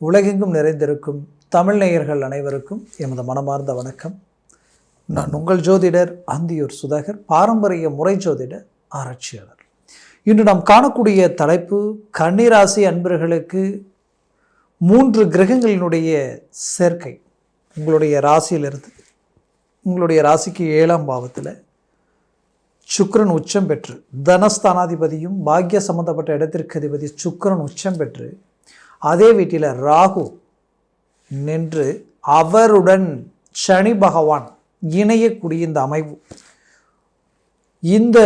உலகெங்கும் நிறைந்திருக்கும் தமிழ் நேயர்கள் அனைவருக்கும் எமது மனமார்ந்த வணக்கம். நான் உங்கள் ஜோதிடர் அந்தியூர் சுதாகர் பாரம்பரிய முறை ஜோதிடர் ஆராய்ச்சியாளர். இன்று நாம் காணக்கூடிய தலைப்பு கன்னிராசி அன்பர்களுக்கு மூன்று கிரகங்களினுடைய சேர்க்கை. உங்களுடைய ராசியிலிருந்து உங்களுடைய ராசிக்கு ஏழாம் பாவத்தில் சுக்கரன் உச்சம் பெற்று தனஸ்தானாதிபதியும் பாக்ய சம்பந்தப்பட்ட இடத்திற்கு அதிபதி சுக்கரன் உச்சம் பெற்று அதே வீட்டில் ராகு நின்று அவருடன் சனி பகவான் இணையக்கூடிய இந்த அமைவு. இந்த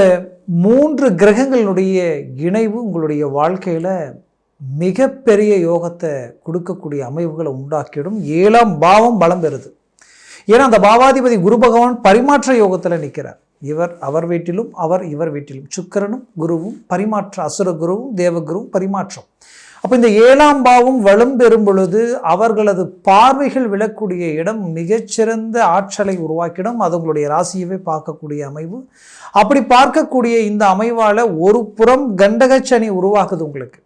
மூன்று கிரகங்களினுடைய இணைவு உங்களுடைய வாழ்க்கையில் மிகப்பெரிய யோகத்தை கொடுக்கக்கூடிய அமைவுகளை உண்டாக்கிடும். ஏழாம் பாவம் பலம் பெறுது. ஏன்னா அந்த பாவாதிபதி குரு பகவான் பரிமாற்ற யோகத்தில் நிற்கிறார் இவர் அவர் வீட்டிலும் அவர் இவர் வீட்டிலும். சுக்கிரனும் குருவும் பரிமாற்ற அசுர குருவும் தேவகுருவும் பரிமாற்றம். அப்போ இந்த ஏழாம் பாவம் வளம் பெறும் பொழுது அவர்களது பார்வைகள் விழக்கூடிய இடம் மிகச்சிறந்த ஆற்றலை உருவாக்கிடும். அது உங்களுடைய ராசியவே பார்க்கக்கூடிய அமைவு. அப்படி பார்க்கக்கூடிய இந்த அமைவால் ஒரு புறம் கண்டக சனி உருவாகுது உங்களுக்கு.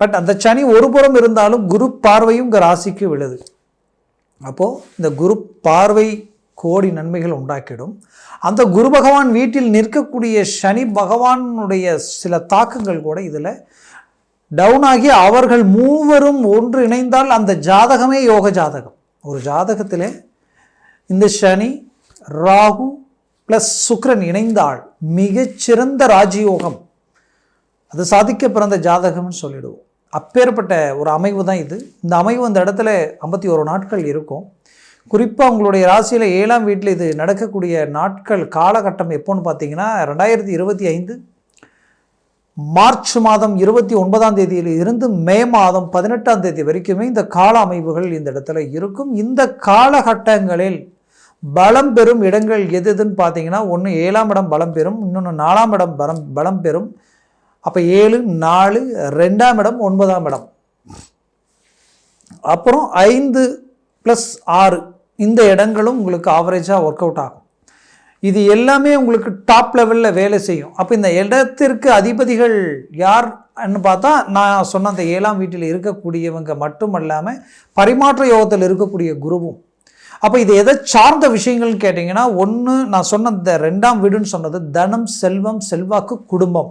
பட் அந்த சனி ஒரு புறம் இருந்தாலும் குரு பார்வையும் ராசிக்கு விழுது. அப்போது இந்த குரு பார்வை கோடி நன்மைகள் உண்டாக்கிடும். அந்த குரு பகவான் வீட்டில் நிற்கக்கூடிய சனி பகவானுடைய சில தாக்கங்கள் கூட இதில் டவுன் ஆகி அவர்கள் மூவரும் ஒன்று இணைந்தால் அந்த ஜாதகமே யோக ஜாதகம். ஒரு ஜாதகத்திலே இந்த சனி ராகு ப்ளஸ் சுக்ரன் இணைந்தால் மிகச்சிறந்த ராஜயோகம். அது சாதிக்க பிறந்த ஜாதகம்னு சொல்லிடுவோம். அப்பேற்பட்ட ஒரு அமைவு தான் இது. இந்த அமைவு அந்த இடத்துல ஐம்பத்தி ஒரு நாட்கள் இருக்கும். குறிப்பாக உங்களுடைய ராசியில் ஏழாம் வீட்டில் இது நடக்கக்கூடிய நாட்கள் காலகட்டம் எப்போன்னு பார்த்தீங்கன்னா ரெண்டாயிரத்தி இருபத்தி ஐந்து மார்ச் மாதம் இருபத்தி ஒன்பதாம் தேதியில் இருந்து மே மாதம் பதினெட்டாம் தேதி வரைக்குமே இந்த கால அமைவுகள் இந்த இடத்துல இருக்கும். இந்த காலகட்டங்களில் பலம் பெறும் இடங்கள் எது எதுன்னு பார்த்தீங்கன்னா ஒன்று ஏழாம் இடம் பலம் பெறும் இன்னொன்று நாலாம் இடம் பலம் பலம் பெறும். அப்போ ஏழு நாலு ரெண்டாம் இடம் ஒன்பதாம் இடம். அப்புறம் ஐந்து ப்ளஸ் ஆறு இந்த இடங்களும் உங்களுக்கு ஆவரேஜாக ஒர்க் அவுட் ஆகும். இது எல்லாமே உங்களுக்கு டாப் லெவலில் வேலை செய்யும். அப்போ இந்த இடத்திற்கு அதிபதிகள் யார்னு பார்த்தா நான் சொன்ன அந்த ஏழாம் வீட்டில் இருக்கக்கூடியவங்க மட்டுமல்லாமல் பரிமாற்ற யோகத்தில் இருக்கக்கூடிய குருவும். அப்போ இது எதை சார்ந்த விஷயங்கள்னு கேட்டிங்கன்னா ஒன்று நான் சொன்ன இந்த ரெண்டாம் வீடுன்னு சொன்னது தனம் செல்வம் செல்வாக்கு குடும்பம்.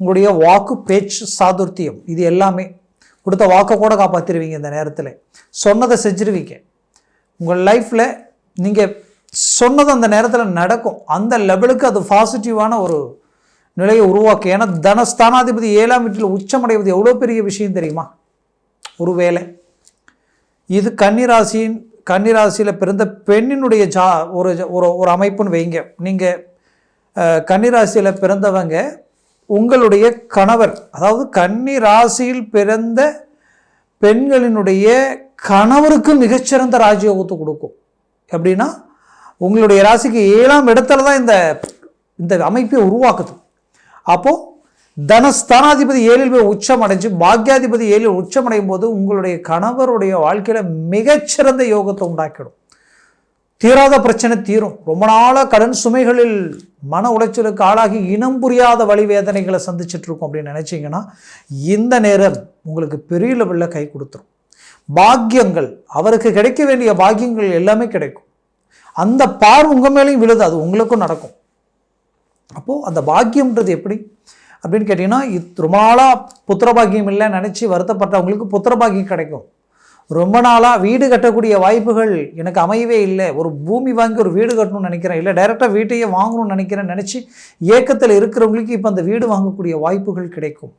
உங்களுடைய வாக்கு பேச்சு சாதுர்த்தியம் இது எல்லாமே. கொடுத்த வாக்கை கூட காப்பாற்றிடுவீங்க இந்த நேரத்தில். சொன்னதை செஞ்சிருவீங்க. உங்கள் லைஃப்பில் நீங்கள் சொன்னது அந்த நேரத்தில் நடக்கும். அந்த லெவலுக்கு அது பாசிட்டிவான ஒரு நிலையை உருவாக்கும். ஏன்னா தனஸ்தானாதிபதி ஏழாம் வீட்டில் உச்சமடைவது எவ்வளோ பெரிய விஷயம் தெரியுமா? ஒரு வேலை இது கன்னிராசியின் கன்னிராசியில் பிறந்த பெண்ணினுடைய ஜா ஒரு ஒரு ஒரு அமைப்புன்னு வைங்க. நீங்கள் கன்னிராசியில் பிறந்தவங்க உங்களுடைய கணவர் அதாவது கன்னிராசியில் பிறந்த பெண்களினுடைய கணவருக்கு மிகச்சிறந்த ராஜயோகத்தை கொடுக்கும். எப்படின்னா உங்களுடைய ராசிக்கு ஏழாம் இடத்துல தான் இந்த இந்த அமைப்பை உருவாக்குது. அப்போது தனஸ்தானாதிபதி ஏழில் போய் உச்சம் அடைஞ்சு பாக்யாதிபதி ஏழில் உச்சம் அடையும் போது உங்களுடைய கணவருடைய வாழ்க்கையில் மிகச்சிறந்த யோகத்தை உண்டாக்கிடும். தீராத பிரச்சனை தீரும். ரொம்ப நாளாக கடன் சுமைகளில் மன உளைச்சலுக்கு ஆளாகி இனம் புரியாத வழி வேதனைகளை சந்திச்சுட்டு இருக்கோம் அப்படின்னு நினச்சிங்கன்னா இந்த நேரம் உங்களுக்கு பெரிய லெவலில் கை கொடுத்துரும். பாக்கியங்கள் அவருக்கு கிடைக்க வேண்டிய பாக்கியங்கள் எல்லாமே கிடைக்கும். அந்த பார் உங்கள் மேலேயும் விழுது அது உங்களுக்கும் நடக்கும். அப்போது அந்த பாக்கியம்ன்றது எப்படி? அப்படின்னு கேட்டிங்கன்னா இது ரொம்ப நாளாக புத்திர பாக்கியம் இல்லை நினச்சி வருத்தப்பட்டவங்களுக்கு புத்திர பாக்கியம் கிடைக்கும். ரொம்ப நாளாக வீடு கட்டக்கூடிய வாய்ப்புகள் எனக்கு அமையவே இல்லை. ஒரு பூமி வாங்கி ஒரு வீடு கட்டணும்னு நினைக்கிறேன். இல்லை டைரெக்டாக வீட்டையே வாங்கணும்னு நினைக்கிறேன் நினச்சி ஏக்கத்தில் இருக்கிறவங்களுக்கு இப்போ அந்த வீடு வாங்கக்கூடிய வாய்ப்புகள் கிடைக்கும்.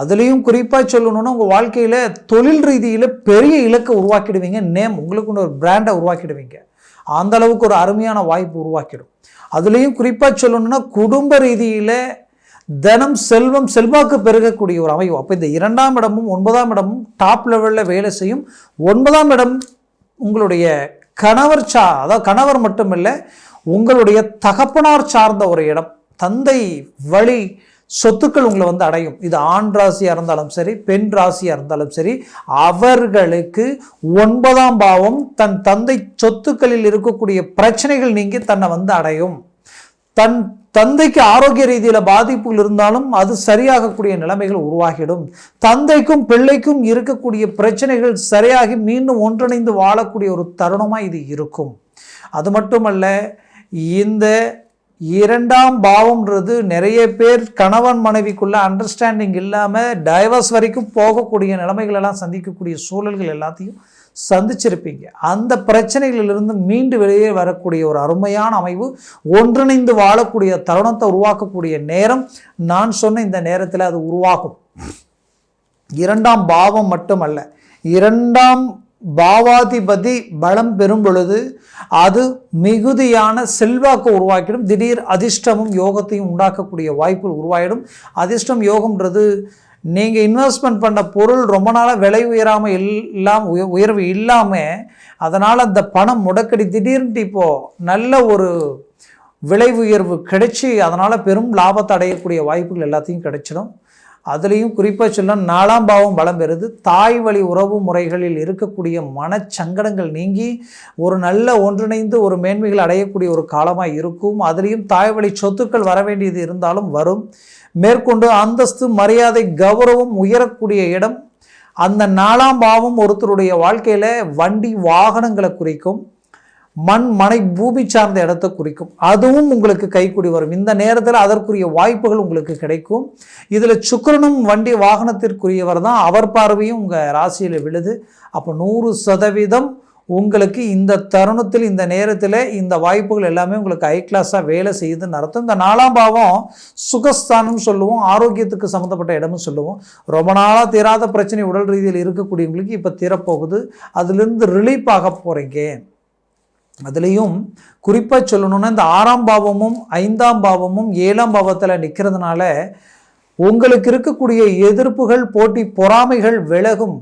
அதுலேயும் குறிப்பாக சொல்லணும்னா உங்கள் வாழ்க்கையில் தொழில் ரீதியில் பெரிய இலக்கை உருவாக்கிடுவீங்க. நேம் உங்களுக்குன்னு ஒரு பிராண்டை உருவாக்கிடுவீங்க. அந்த அளவுக்கு ஒரு அருமையான வாய்ப்பு உருவாக்கிடும். அதுலேயும் குறிப்பாக சொல்லணும்னா குடும்ப ரீதியில் தனம் செல்வம் செல்வாக்கு பெருகக்கூடிய ஒரு அமைவு. அப்போ இந்த இரண்டாம் இடமும் ஒன்பதாம் இடமும் டாப் லெவலில் வேலை செய்யும். ஒன்பதாம் இடம் உங்களுடைய கணவர் சா அதாவது கணவர் மட்டுமில்லை உங்களுடைய தகப்பனார் சார்ந்த ஒரு இடம். தந்தை வழி சொத்துக்கள் உங்களை வந்து அடையும். இது ஆண் ராசியாக இருந்தாலும் சரி பெண் ராசியாக இருந்தாலும் சரி அவர்களுக்கு ஒன்பதாம் பாவம் தன் தந்தை சொத்துக்களில் இருக்கக்கூடிய பிரச்சனைகள் நீங்கி தன்னை வந்து அடையும். தன் தந்தைக்கு ஆரோக்கிய ரீதியில் பாதிப்புகள் இருந்தாலும் அது சரியாகக்கூடிய நிலைமைகள் உருவாகிடும். தந்தைக்கும் பிள்ளைக்கும் இருக்கக்கூடிய பிரச்சனைகள் சரியாகி மீண்டும் ஒன்றிணைந்து வாழக்கூடிய ஒரு தருணமாக இது இருக்கும். அது மட்டுமல்ல இந்த இரண்டாம் பாவம்ன்றது நிறைய பேர் கணவன் மனைவிக்குள்ள அண்டர்ஸ்டாண்டிங் இல்லாமல் டைவர்ஸ் வரைக்கும் போகக்கூடிய நிலைமைகளெல்லாம் சந்திக்கக்கூடிய சூழல்கள் எல்லாத்தையும் சந்திச்சிருப்பீங்க. அந்த பிரச்சனைகளிலிருந்து மீண்டு வெளியே வரக்கூடிய ஒரு அருமையான அமைவு ஒன்றிணைந்து வாழக்கூடிய தருணத்தை உருவாக்கக்கூடிய நேரம். நான் சொன்ன இந்த நேரத்தில் அது உருவாகும். இரண்டாம் பாவம் மட்டுமல்ல இரண்டாம் பாவாதிபதி பலம் பெறும் பொழுது அது மிகுதியான செல்வாக்கு உருவாக்கிடும். திடீர் அதிர்ஷ்டமும் யோகத்தையும் உண்டாக்கக்கூடிய வாய்ப்புகள் உருவாயிடும். அதிர்ஷ்டம் யோகம்ன்றது நீங்கள் இன்வெஸ்ட்மெண்ட் பண்ண பொருள் ரொம்ப நாளாக விலை உயராமல் இல்லாம உயர்வு இல்லாமல் அதனால் அந்த பணம் முடக்கடி. திடீர்னு இப்போது நல்ல ஒரு விலை உயர்வு கிடைச்சி அதனால் பெரும் லாபத்தை அடையக்கூடிய வாய்ப்புகள் எல்லாத்தையும் கிடைச்சிடும். அதுலேயும் குறிப்பாக சொல்ல நாலாம் பாவம் பலம் பெறுது. தாய் வழி உறவு முறைகளில் இருக்கக்கூடிய மனச்சங்கடங்கள் நீங்கி ஒரு நல்ல ஒன்றிணைந்து ஒரு மேன்மைகள் அடையக்கூடிய ஒரு காலமாக இருக்கும். அதுலேயும் தாய் வழி சொத்துக்கள் வர வேண்டியது இருந்தாலும் வரும். மேற்கொண்டு அந்தஸ்து மரியாதை கௌரவம் உயரக்கூடிய இடம். அந்த நாலாம் பாவம் ஒருத்தருடைய வாழ்க்கையில் வண்டி வாகனங்களை குறிக்கும். மண் மனை பூமி சார்ந்த இடத்தை குறிக்கும். அதுவும் உங்களுக்கு கைக்கூடி வரும். இந்த நேரத்தில் அதற்குரிய வாய்ப்புகள் உங்களுக்கு கிடைக்கும். இதில் சுக்கிரனும் வண்டி வாகனத்திற்குரியவர் தான். அவர் பார்வையும் உங்கள் ராசியில் விழுது. அப்போ நூறு சதவீதம் உங்களுக்கு இந்த தருணத்தில் இந்த நேரத்தில் இந்த வாய்ப்புகள் எல்லாமே உங்களுக்கு ஹை கிளாஸாக வேலை செய்யுதுன்னு அர்த்தம். இந்த நாலாம் பாவம் சுகஸ்தானம் சொல்லுவோம். ஆரோக்கியத்துக்கு சம்மந்தப்பட்ட இடமும் சொல்லுவோம். ரொம்ப நாளாக தீராத பிரச்சனை உடல் ரீதியில் இருக்கக்கூடியவங்களுக்கு இப்போ தீரப்போகுது. அதுலேருந்து ரிலீஃப் ஆக போகிறீங்க அதுலேயும் குறிப்பாக சொல்லணும்னா இந்த ஆறாம் பாவமும் ஐந்தாம் பாவமும் ஏழாம் பாவத்தில் நிற்கிறதுனால உங்களுக்கு இருக்கக்கூடிய எதிர்ப்புகள் போட்டி பொறாமைகள் விலகும்.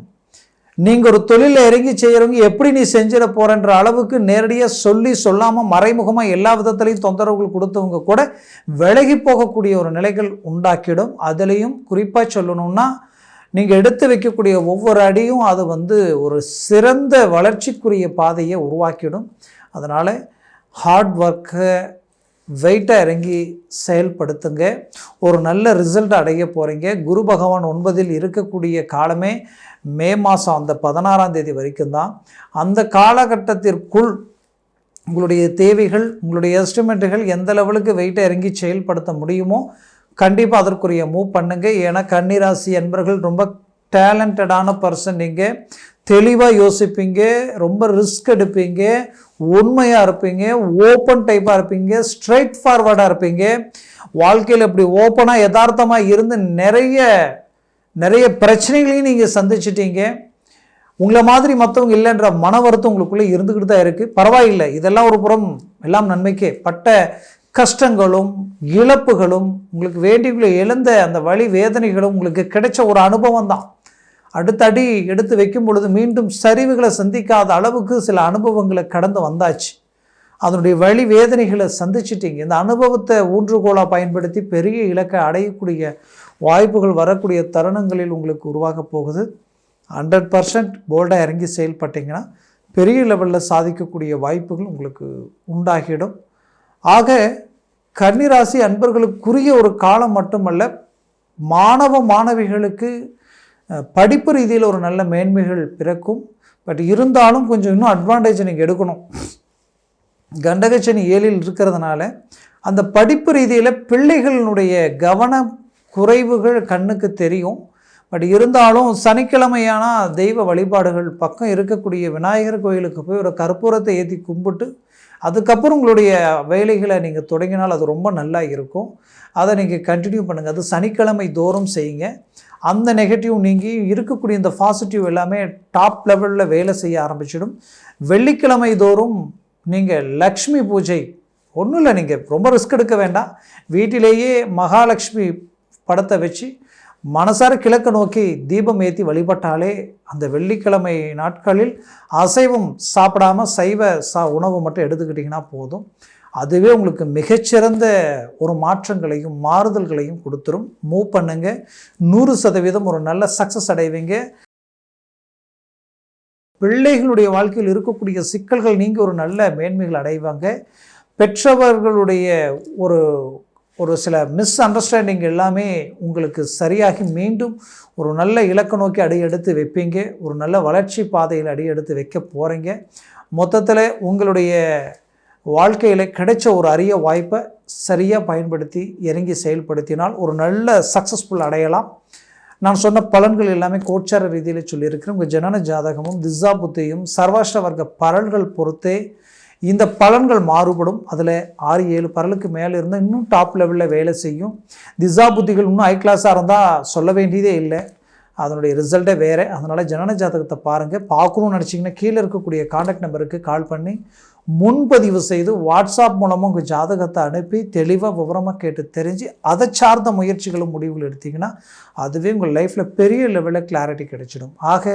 நீங்கள் ஒரு தொழிலில் இறங்கி செய்கிறவங்க எப்படி நீ செஞ்சிட போகிறன்ற அளவுக்கு நேரடியாக சொல்லி சொல்லாமல் மறைமுகமாக எல்லா விதத்துலையும் தொந்தரவுகள் கொடுத்தவங்க கூட விலகி போகக்கூடிய ஒரு நிலைகள் உண்டாக்கிடும். அதுலேயும் குறிப்பாக சொல்லணும்னா நீங்கள் எடுத்து வைக்கக்கூடிய ஒவ்வொரு அடியும் அது வந்து ஒரு சிறந்த வளர்ச்சிக்குரிய பாதையை உருவாக்கிடும். அதனால் ஹார்ட் ஒர்க்கை வெயிட்டாக இறங்கி செயல்படுத்துங்க. ஒரு நல்ல ரிசல்ட் அடைய போகிறீங்க குரு பகவான் ஒன்பதில் இருக்கக்கூடிய காலமே மே மாதம் அந்த பதினாறாம் தேதி வரைக்கும் தான். அந்த காலகட்டத்திற்குள் உங்களுடைய தேவைகள் உங்களுடைய எஸ்டிமேட்டுகள் எந்த லெவலுக்கு வெயிட்டை இறங்கி செயல்படுத்த முடியுமோ கண்டிப்பாக அதற்குரிய மூவ் பண்ணுங்கள் ஏன்னா கன்னிராசி என்பர்கள் ரொம்ப டேலண்டடான பர்சன் நீங்கள் தெளிவாக யோசிப்பீங்க. ரொம்ப ரிஸ்க் எடுப்பீங்க. உண்மையாக இருப்பீங்க ஓப்பன் டைப்பாக இருப்பீங்க ஸ்ட்ரைட் ஃபார்வர்டாக இருப்பீங்க. வாழ்க்கையில் இப்படி ஓப்பனாக யதார்த்தமாக இருந்து நிறைய நிறைய பிரச்சனைகளையும் நீங்கள் சந்திச்சிட்டீங்க. உங்களை மாதிரி மற்றவங்க இல்லைன்ற மன வருத்தம் உங்களுக்குள்ளே இருந்துக்கிட்டு தான் இருக்குது பரவாயில்லை இதெல்லாம் ஒரு புறம் எல்லாம் நன்மைக்கே. பட்ட கஷ்டங்களும் இழப்புகளும் உங்களுக்கு வேண்டிக்குள்ளே எழுந்த அந்த வழி வேதனைகளும் உங்களுக்கு கிடைச்ச ஒரு அனுபவம் தான். அடுத்தடி எடுத்து வைக்கும் பொழுது மீண்டும் சரிவுகளை சந்திக்காத அளவுக்கு சில அனுபவங்களை கடந்து வந்தாச்சு. அதனுடைய வழி வேதனைகளை சந்திச்சிட்டிங்க. இந்த அனுபவத்தை ஊன்றுகோலாக பயன்படுத்தி பெரிய இலக்கை அடையக்கூடிய வாய்ப்புகள் வரக்கூடிய தருணங்களில் உங்களுக்கு உருவாக போகுது. ஹண்ட்ரட் பர்சன்ட் போல்டாக இறங்கி செயல்பட்டிங்கன்னா பெரிய லெவலில் சாதிக்கக்கூடிய வாய்ப்புகள் உங்களுக்கு உண்டாகிடும். ஆக கன்னிராசி அன்பர்களுக்குரிய ஒரு காலம் மட்டுமல்ல மாணவ மாணவிகளுக்கு படிப்பு ரீதியில் ஒரு நல்ல மேன்மைகள் பிறக்கும். பட் இருந்தாலும் கொஞ்சம் இன்னும் அட்வான்டேஜ் நீங்கள் எடுக்கணும். கண்டகச்சனி ஏழில் இருக்கிறதுனால அந்த படிப்பு ரீதியில் பிள்ளைகளினுடைய கவன குறைவுகள் கண்ணுக்கு தெரியும். பட் இருந்தாலும் சனிக்கிழமையானால் தெய்வ வழிபாடுகள் பக்கம் இருக்கக்கூடிய விநாயகர் கோயிலுக்கு போய் ஒரு கற்பூரத்தை ஏற்றி கும்பிட்டு அதுக்கப்புறம் உங்களுடைய வேலைகளை நீங்கள் தொடங்கினால் அது ரொம்ப நல்லா இருக்கும். அதை நீங்கள் கண்டினியூ பண்ணுங்கள் அது சனிக்கிழமை தோறும் செய்யுங்க. அந்த நெகட்டிவ் நீங்கி இருக்கக்கூடிய இந்த பாசிட்டிவ் எல்லாமே டாப் லெவலில் வேலை செய்ய ஆரம்பிச்சிடும். வெள்ளிக்கிழமை தோறும் நீங்கள் லக்ஷ்மி பூஜை ஒன்றும் இல்லை நீங்கள் ரொம்ப ரிஸ்க் எடுக்க வேண்டாம். வீட்டிலேயே மகாலட்சுமி படத்தை வச்சு மனசார கிழக்கு நோக்கி தீபம் ஏற்றி வழிபட்டாலே அந்த வெள்ளிக்கிழமை நாட்களில் அசைவம் சாப்பிடாம சைவ சா உணவு மட்டும் எடுத்துக்கிட்டிங்கன்னா போதும். அதுவே உங்களுக்கு மிகச்சிறந்த ஒரு மாற்றங்களையும் மாறுதல்களையும் கொடுத்துரும். மூவ் பண்ணுங்க. நூறு சதவீதம் ஒரு நல்ல சக்ஸஸ் அடைவீங்க. பிள்ளைகளுடைய வாழ்க்கையில் இருக்கக்கூடிய சிக்கல்கள் நீங்கள் ஒரு நல்ல மேன்மைகள் அடைவாங்க. பெற்றவர்களுடைய ஒரு ஒரு சில மிஸ் அண்டர்ஸ்டாண்டிங் எல்லாமே உங்களுக்கு சரியாகி மீண்டும் ஒரு நல்ல இலக்கு நோக்கி அடியெடுத்து வைப்பீங்க. ஒரு நல்ல வளர்ச்சி பாதையில் அடியெடுத்து வைக்க போகிறீங்க மொத்தத்தில் உங்களுடைய வாழ்க்கையில் கிடைச்ச ஒரு அரிய வாய்ப்பை சரியாக பயன்படுத்தி இறங்கி செயல்படுத்தினால் ஒரு நல்ல சக்ஸஸ்ஃபுல் அடையலாம். நான் சொன்ன பலன்கள் எல்லாமே கோச்சார ரீதியில் சொல்லியிருக்கிறேன். உங்கள் ஜனன ஜாதகமும் திசா புத்தியும் சர்வாஷ்ட வர்க்க பலன்கள் பொறுத்தே இந்த பலன்கள் மாறுபடும். அதில் ஆறு ஏழு பரலுக்கு மேலே இருந்தால் இன்னும் டாப் லெவலில் வேலை செய்யும். திசா புத்திகள் இன்னும் ஹை கிளாஸாக இருந்தால் சொல்ல வேண்டியதே இல்லை. அதனுடைய ரிசல்ட்டே வேறு. அதனால் ஜனன ஜாதகத்தை பாருங்கள் பார்க்கணும்னு நினச்சிங்கன்னா கீழே இருக்கக்கூடிய காண்டாக்ட் நம்பருக்கு கால் பண்ணி முன்பதிவு செய்து வாட்ஸ்அப் மூலமாக உங்கள் ஜாதகத்தை அனுப்பி தெளிவாக விவரமாக கேட்டு தெரிஞ்சு அதை சார்ந்த முயற்சிகளும் முடிவுகள் எடுத்தீங்கன்னா அதுவே உங்கள் லைஃப்பில் பெரிய லெவலில் கிளாரிட்டி கிடைச்சிடும். ஆக